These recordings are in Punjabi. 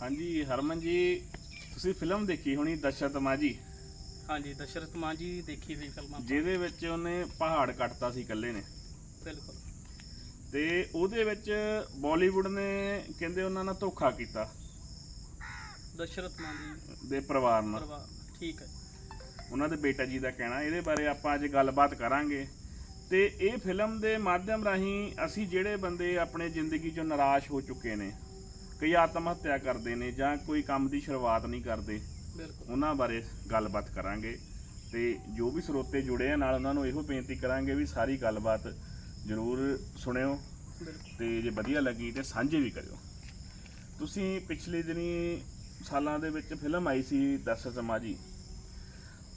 ਹਾਂਜੀ ਹਰਮਨ ਜੀ ਤੁਸੀਂ ਫਿਲਮ ਦੇਖੀ ਹੋਣੀ ਦਸ਼ਰਤ ਮਾਜੀ ਹਾਂਜੀ ਦਸ਼ਰਤ ਮਾਨ ਜੀ ਦੇਖੀ ਹੋਈ ਫਿਲਮਾਂ ਜਿਹਦੇ ਵਿੱਚ ਉਹਨੇ ਪਹਾੜ ਕੱਟਤਾ ਸੀ ਇਕੱਲੇ ਨੇ। ਬਿਲਕੁਲ। ਤੇ ਉਹਦੇ ਵਿੱਚ ਬਾਲੀਵੁੱਡ ਨੇ ਕਹਿੰਦੇ ਉਹਨਾਂ ਨਾਲ ਧੋਖਾ ਕੀਤਾ। ਦਸ਼ਰਤ ਮਾਨ ਜੀ। ਦੇ ਪਰਿਵਾਰ ਨਾਲ। ਠੀਕ ਹੈ। ਉਹਨਾਂ ਦੇ ਬੇਟਾ ਜੀ ਦਾ ਕਹਿਣਾ ਇਹਦੇ ਬਾਰੇ ਆਪਾਂ ਅੱਜ ਗੱਲਬਾਤ ਕਰਾਂਗੇ। ਤੇ ਇਹ ਫਿਲਮ ਦੇ ਮਾਧਿਅਮ ਰਾਹੀਂ ਅਸੀਂ ਜਿਹੜੇ ਬੰਦੇ ਆਪਣੇ ਜ਼ਿੰਦਗੀ 'ਚੋਂ ਨਿਰਾਸ਼ ਹੋ ਚੁੱਕੇ ਨੇ ਕਈ ਆਤਮ ਹੱਤਿਆ ਕਰਦੇ ਨੇ ਜਾਂ ਕੋਈ ਕੰਮ ਦੀ ਸ਼ੁਰੂਆਤ ਨਹੀਂ ਕਰਦੇ ਬਿਲਕੁਲ। ਉਹਨਾਂ ਬਾਰੇ ਗੱਲਬਾਤ ਕਰਾਂਗੇ ਤੇ ਜੋ ਵੀ ਸਰੋਤੇ ਜੁੜੇ ਆ ਨਾਲ ਉਹਨਾਂ ਨੂੰ ਇਹੋ ਬੇਨਤੀ ਕਰਾਂਗੇ ਵੀ ਸਾਰੀ ਗੱਲਬਾਤ ਜ਼ਰੂਰ ਸੁਣਿਓ ਤੇ ਜੇ ਵਧੀਆ ਲੱਗੀ ਤੇ ਸਾਂਝੇ ਵੀ ਕਰਿਓ। ਤੁਸੀਂ ਪਿਛਲੇ ਦਿਨੀ ਸਾਲਾਂ ਦੇ ਵਿੱਚ ਫਿਲਮ ਆਈ ਸੀ ਦਸ਼ਰਤ ਮਾਜੀ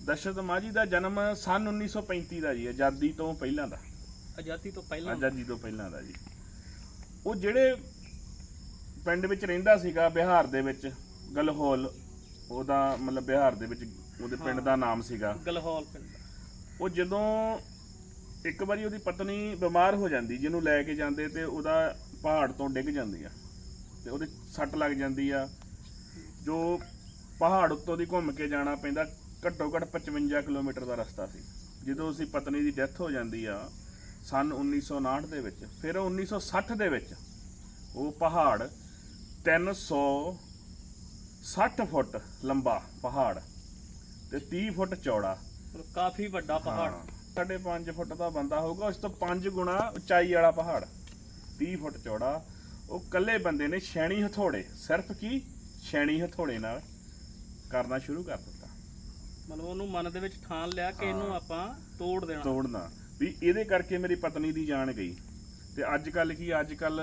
ਦਸ਼ਰਤ ਮਾਜੀ ਦਾ ਜਨਮ ਸਨ 1935 ਦਾ ਜੀ ਆਜ਼ਾਦੀ ਤੋਂ ਪਹਿਲਾਂ ਦਾ। ਆਜ਼ਾਦੀ ਤੋਂ ਪਹਿਲਾਂ। ਆਜ਼ਾਦੀ ਤੋਂ ਪਹਿਲਾਂ ਦਾ ਜੀ। ਉਹ ਜਿਹੜੇ ਪਿੰਡ ਵਿੱਚ ਰਹਿੰਦਾ ਸੀਗਾ ਬਿਹਾਰ ਦੇ ਵਿੱਚ ਗਲਹੋਲ। ਉਹਦਾ ਮਤਲਬ ਬਿਹਾਰ ਦੇ ਵਿੱਚ ਉਹਦੇ ਪਿੰਡ ਦਾ ਨਾਮ ਸੀਗਾ। ਗਲਹੌਲ ਪਿੰਡ। ਉਹ ਜਦੋਂ ਇੱਕ ਵਾਰੀ ਉਹਦੀ ਪਤਨੀ ਬਿਮਾਰ ਹੋ ਜਾਂਦੀ ਜਿਹਨੂੰ ਲੈ ਕੇ ਜਾਂਦੇ ਤੇ ਉਹਦਾ ਪਹਾੜ ਤੋਂ ਡਿੱਗ ਜਾਂਦੀ ਆ ਤੇ ਉਹਦੇ ਸੱਟ ਲੱਗ ਜਾਂਦੀ ਆ। ਜੋ ਪਹਾੜ ਉੱਤੋਂ ਦੀ ਘੁੰਮ ਕੇ ਜਾਣਾ ਪੈਂਦਾ ਘੱਟੋ ਘੱਟ 55 ਕਿਲੋਮੀਟਰ ਦਾ ਰਸਤਾ ਸੀ। ਜਦੋਂ ਉਸਦੀ ਪਤਨੀ ਦੀ ਡੈਥ ਹੋ ਜਾਂਦੀ ਆ ਸਨ 1959 ਦੇ ਵਿੱਚ ਫਿਰ 1960 ਦੇ ਵਿੱਚ ਉਹ ਪਹਾੜ 360 ਫੁੱਟ ਲੰਬਾ ਪਹਾੜ ਤੇ 30 ਫੁੱਟ ਚੌੜਾ। ਕਾਫੀ ਵੱਡਾ ਪਹਾੜ। ਸਾਢੇ 5 ਫੁੱਟ ਦਾ ਬੰਦਾ ਹੋਊਗਾ ਉਸ ਤੋਂ 5 ਗੁਣਾ ਉਚਾਈ ਵਾਲਾ ਪਹਾੜ। 30 ਫੁੱਟ ਚੌੜਾ। ਉਹ ਕੱਲੇ ਬੰਦੇ ਨੇ ਛੈਣੀ ਹਥੋੜੇ। ਸਿਰਫ ਕੀ? ਛੈਣੀ ਹਥੋੜੇ ਨਾਲ ਕਰਨਾ ਸ਼ੁਰੂ ਕਰ ਦਿੱਤਾ। ਮਤਲਬ ਉਹਨੂੰ ਮਨ ਦੇ ਵਿੱਚ ਠਾਣ ਲਿਆ ਕਿ ਇਹਨੂੰ। ਆਪਾਂ ਤੋੜ ਦੇਣਾ। ਤੋੜਨਾ। ਵੀ ਇਹਦੇ ਕਰਕੇ ਮੇਰੀ ਪਤਨੀ ਦੀ ਜਾਨ ਗਈ। ਤੇ ਅੱਜ ਕੱਲ ਕੀ? ਅੱਜ ਕੱਲ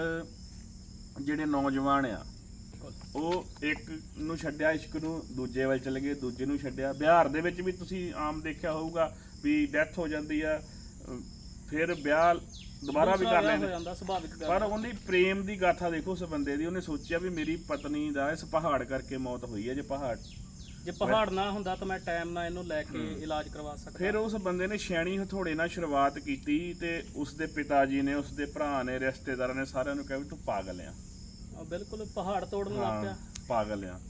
ਜਿਹੜੇ ਨੌਜਵਾਨ ਆ ਉਹ ਇੱਕ ਨੂੰ ਛੱਡਿਆ ਇਸ਼ਕ ਨੂੰ ਦੂਜੇ ਵੱਲ ਚਲੇ ਗਏ ਦੂਜੇ ਨੂੰ ਛੱਡਿਆ। ਬਿਹਾਰ ਦੇ ਵਿੱਚ ਵੀ ਤੁਸੀਂ ਆਮ ਦੇਖਿਆ ਹੋਊਗਾ ਵੀ ਡੈਥ ਹੋ ਜਾਂਦੀ ਆ ਫਿਰ ਵਿਆਹ ਦੁਬਾਰਾ ਵੀ ਕਰ ਲੈਂਦੇ। ਪਰ ਉਹਦੀ ਪ੍ਰੇਮ ਦੀ ਗਾਥਾ ਦੇਖੋ ਉਸ ਬੰਦੇ ਦੀ ਉਹਨੇ ਸੋਚਿਆ ਵੀ ਮੇਰੀ ਪਤਨੀ ਦਾ ਇਸ ਪਹਾੜ ਕਰਕੇ ਮੌਤ ਹੋਈ ਹੈ ਜੇ ਪਹਾੜ ਜੇ ਪਹਾੜ ਨਾ ਹੁੰਦਾ ਤਾਂ ਮੈਂ ਟਾਈਮ ਨਾਲ ਇਹਨੂੰ ਲੈ ਕੇ ਇਲਾਜ ਕਰਵਾ ਸਕਦਾ। ਫਿਰ ਉਸ ਬੰਦੇ ਨੇ ਛੈਣੀ ਹਥੋੜੇ ਨਾਲ ਸ਼ੁਰੂਆਤ ਕੀਤੀ ਤੇ ਉਸ ਦੇ ਪਿਤਾ ਜੀ ਨੇ ਉਸ ਦੇ ਭਰਾ ਨੇ ਰਿਸ਼ਤੇਦਾਰਾਂ ਨੇ ਸਾਰਿਆਂ ਨੂੰ ਕਿਹਾ ਵੀ ਤੂੰ ਪਾਗਲ ਆ, ਬਿਲਕੁਲ ਪਹਾੜ ਤੋੜਨ ਲੱਗ ਪਿਆ। ਪਾਗਲ ਆ।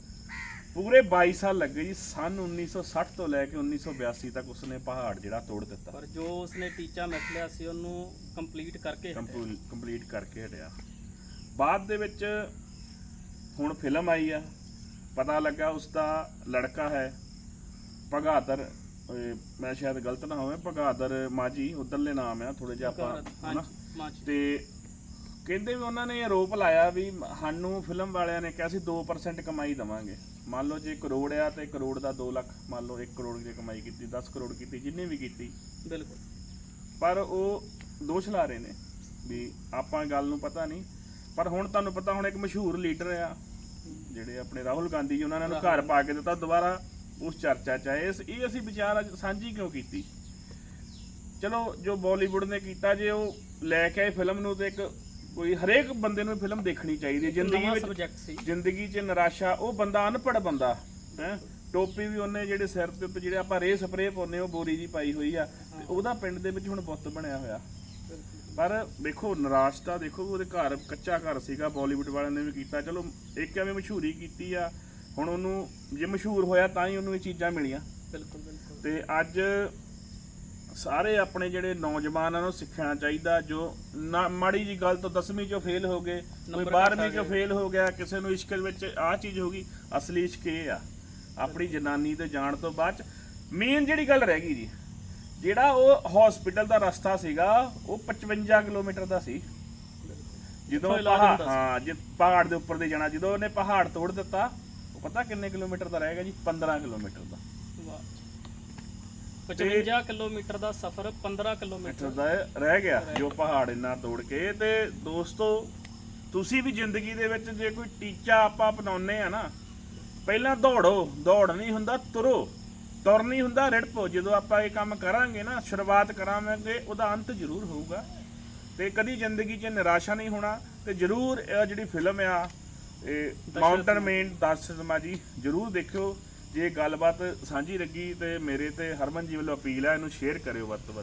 ਪੂਰੇ 22 ਸਾਲ ਲੱਗੇ ਜੀ ਸਨ 1960 ਤੋਂ ਲੈ ਕੇ 1982 ਤੱਕ ਉਸਨੇ ਪਹਾੜ ਜਿਹੜਾ ਤੋੜ ਦਿੱਤਾ। ਪਰ ਜੋ ਉਸਨੇ ਟੀਚਾ ਮਿਥ ਲਿਆ ਸੀ ਉਹਨੂੰ ਕੰਪਲੀਟ ਕਰਕੇ। ਕੰਪਲੀਟ ਕਰਕੇ ਹਟਿਆ। ਬਾਅਦ ਦੇ ਵਿੱਚ ਹੁਣ ਫਿਲਮ ਆਈ ਆ। ਪਤਾ ਲੱਗਾ ਉਸ ਦਾ ਲੜਕਾ ਹੈ ਭਗਾਦਰ ਮੈਂ ਸ਼ਾਇਦ ਗਲਤ ਨਾ ਹੋਵੇ ਭਗਾਦਰ ਮਾਜੀ ਉਧਰਲੇ ਨਾਮ ਆ ਥੋੜੇ ਜਿਹਾ ਆਪਾਂ ਹਨਾ। ਤੇ ਕਹਿੰਦੇ ਵੀ ਉਹਨਾਂ ਨੇ ਆਰੋਪ ਲਾਇਆ ਵੀ ਸਾਨੂੰ ਫਿਲਮ ਵਾਲਿਆਂ ਨੇ ਕਿਹਾ ਸੀ 2% ਕਮਾਈ ਦਵਾਂਗੇ। ਮੰਨ ਲਓ ਜੇ ਕਰੋੜ ਆ ਤੇ ਕਰੋੜ ਦਾ 2 ਲੱਖ ਮੰਨ ਲਓ 1 ਕਰੋੜ ਦੀ ਕਮਾਈ ਕੀਤੀ 10 ਕਰੋੜ ਕੀਤੀ ਜਿੰਨੇ ਵੀ ਕੀਤੀ। ਬਿਲਕੁਲ। ਪਰ ਉਹ ਦੋਸ਼ ਲਾ ਰਹੇ ਨੇ ਵੀ ਆਪਾਂ ਗੱਲ ਨੂੰ ਪਤਾ ਨਹੀਂ। ਪਰ ਹੁਣ ਤੁਹਾਨੂੰ ਪਤਾ ਹੁਣ ਇੱਕ ਮਸ਼ਹੂਰ ਲੀਡਰ ਆ ਜਿਹੜੇ ਆਪਣੇ ਰਾਹੁਲ ਗਾਂਧੀ ਜੀ ਉਹਨਾਂ ਨੇ ਉਹਨੂੰ ਘਰ ਪਾ ਕੇ ਦਿੱਤਾ ਦੁਬਾਰਾ ਉਸ ਚਰਚਾ ਚ ਆਏ। ਇਸ- ਇਹ ਅਸੀਂ ਵਿਚਾਰ ਅੱਜ ਸਾਂਝੀ ਕਿਉਂ ਕੀਤੀ? ਚਲੋ ਜੋ ਬਾਲੀਵੁੱਡ ਨੇ ਕੀਤਾ ਜੇ ਉਹ ਲੈ ਕੇ ਆਏ ਫਿਲਮ ਨੂੰ ਤੇ ਇੱਕ ਕੋਈ ਹਰੇਕ ਬੰਦੇ ਨੂੰ ਫਿਲਮ ਦੇਖਣੀ ਚਾਹੀਦੀ ਹੈ। ਜ਼ਿੰਦਗੀ ਵਿੱਚ ਸਬਜੈਕਟ ਸੀ। ਜ਼ਿੰਦਗੀ 'ਚ ਨਿਰਾਸ਼ਾ ਉਹ ਬੰਦਾ ਅਨਪੜ੍ਹ ਬੰਦਾ ਹੈ। ਟੋਪੀ ਵੀ ਉਹਨੇ ਜਿਹੜੇ ਸਿਰ ਦੇ ਉੱਤੇ ਜਿਹੜੇ ਆਪਾਂ ਰੇ ਸਪਰੇ ਪਾਉਂਦੇ ਉਹ ਬੋਰੀ ਜੀ ਪਾਈ ਹੋਈ ਆ। ਤੇ ਉਹਦਾ ਪਿੰਡ ਦੇ ਵਿੱਚ ਹੁਣ ਬੁੱਤ ਬਣਿਆ ਹੋਇਆ। ਪਰ ਦੇਖੋ ਨਿਰਾਸ਼ਤਾ ਦੇਖੋ ਉਹਦੇ ਘਰ ਕੱਚਾ ਘਰ ਸੀਗਾ ਬਾਲੀਵੁੱਡ ਵਾਲਿਆਂ ਨੇ ਵੀ ਕੀਤਾ। ਚਲੋ ਇੱਕ ਐਵੇਂ ਮਸ਼ਹੂਰੀ ਕੀਤੀ ਆ ਹੁਣ ਉਹਨੂੰ ਜੇ ਮਸ਼ਹੂਰ ਹੋਇਆ ਤਾਂ ਹੀ ਉਹਨੂੰ ਇਹ ਚੀਜ਼ਾਂ ਮਿਲੀਆਂ। ਬਿਲਕੁਲ ਬਿਲਕੁਲ। ਤੇ ਅੱਜ ਸਾਰੇ ਆਪਣੇ ਜਿਹੜੇ ਨੌਜਵਾਨਾਂ ਨੂੰ ਸਿੱਖਣਾ ਚਾਹੀਦਾ ਜੋ ਨਾ ਮਾੜੀ ਜੀ ਗੱਲ ਤੋਂ 10ਵੀਂ ਚੋਂ ਫੇਲ ਹੋ ਗਏ ਕੋਈ ਨੰਬਰ 12ਵੀਂ ਘੱਟ ਆ ਚੋਂ। ਫੇਲ ਹੋ ਗਿਆ ਕਿਸੇ ਨੂੰ ਇਸ਼ਕ ਵਿੱਚ ਆਹ ਚੀਜ਼ ਹੋ ਗਈ ਅਸਲੀ ਇਸ਼ਕ ਇਹ ਆ ਆਪਣੀ ਜਨਾਨੀ ਤੇ ਜਾਣ ਤੋਂ ਬਾਅਦ ਮੇਨ ਜਿਹੜੀ ਗੱਲ ਰਹਿ ਗਈ ਜੀ ਜਿਹੜਾ ਉਹ ਹਸਪੀਟਲ ਦਾ ਰਸਤਾ ਸੀਗਾ ਉਹ 55 ਕਿਲੋਮੀਟਰ ਦਾ ਸੀ। ਜਦੋਂ ਪਹਾੜ। ਹਾਂ ਜੇ ਪਹਾੜ ਦੇ ਉੱਪਰ ਦੇ ਜਾਣਾ ਜਦੋਂ ਉਹਨੇ ਪਹਾੜ ਤੋੜ ਦਿੱਤਾ ਉਹ ਪਤਾ ਕਿੰਨੇ ਕਿਲੋਮੀਟਰ ਦਾ ਰਹਿ ਗਿਆ ਜੀ? 15 ਕਿਲੋਮੀਟਰ ਦਾ। ਵਾਹ। 55 ਕਿਲੋਮੀਟਰ ਦਾ ਸਫ਼ਰ 15 ਕਿਲੋਮੀਟਰ। ਮੀਟਰ ਦਾ ਰਹਿ ਗਿਆ ਜੋ ਪਹਾੜ ਇੰਨਾ ਤੋੜ ਕੇ। ਤੇ ਦੋਸਤੋ ਤੁਸੀਂ ਵੀ ਜ਼ਿੰਦਗੀ ਦੇ ਵਿੱਚ ਜੇ ਕੋਈ ਟੀਚਾ ਆਪਾਂ ਅਪਣਾਉਨੇ ਆ ਨਾ ਪਹਿਲਾਂ ਦੌੜੋ ਦੌੜ ਨਹੀਂ ਹੁੰਦਾ ਤੁਰੋ। ਤੁਰ ਨਹੀਂ ਹੁੰਦਾ ਰਿੜਪੋ। ਜਦੋਂ ਆਪਾਂ ਇਹ ਕੰਮ ਕਰਾਂਗੇ ਨਾ ਸ਼ੁਰੂਆਤ ਕਰਾਂਗੇ ਉਹਦਾ ਅੰਤ ਜ਼ਰੂਰ ਹੋਊਗਾ। ਤੇ ਕਦੀ ਜ਼ਿੰਦਗੀ 'ਚ ਨਿਰਾਸ਼ਾ ਨਹੀਂ ਹੋਣਾ ਤੇ ਜ਼ਰੂਰ ਇਹ ਜਿਹੜੀ ਫਿਲਮ ਆ ਇਹ ਮਾਊਂਟਨ ਮੇਨ ਦਰਸ਼ਕਮਾ ਜੀ ਜ਼ਰੂਰ ਦੇਖਿਓ। ਜੇ ਗੱਲਬਾਤ ਸਾਂਝੀ ਲੱਗੀ ਤੇ ਮੇਰੇ ਤੇ ਹਰਮਨ ਜੀ ਵੱਲੋਂ ਅਪੀਲ ਹੈ, ਇਹਨੂੰ ਸ਼ੇਅਰ ਕਰਿਓ ਵੱਧ ਤੋਂ ਵੱਧ।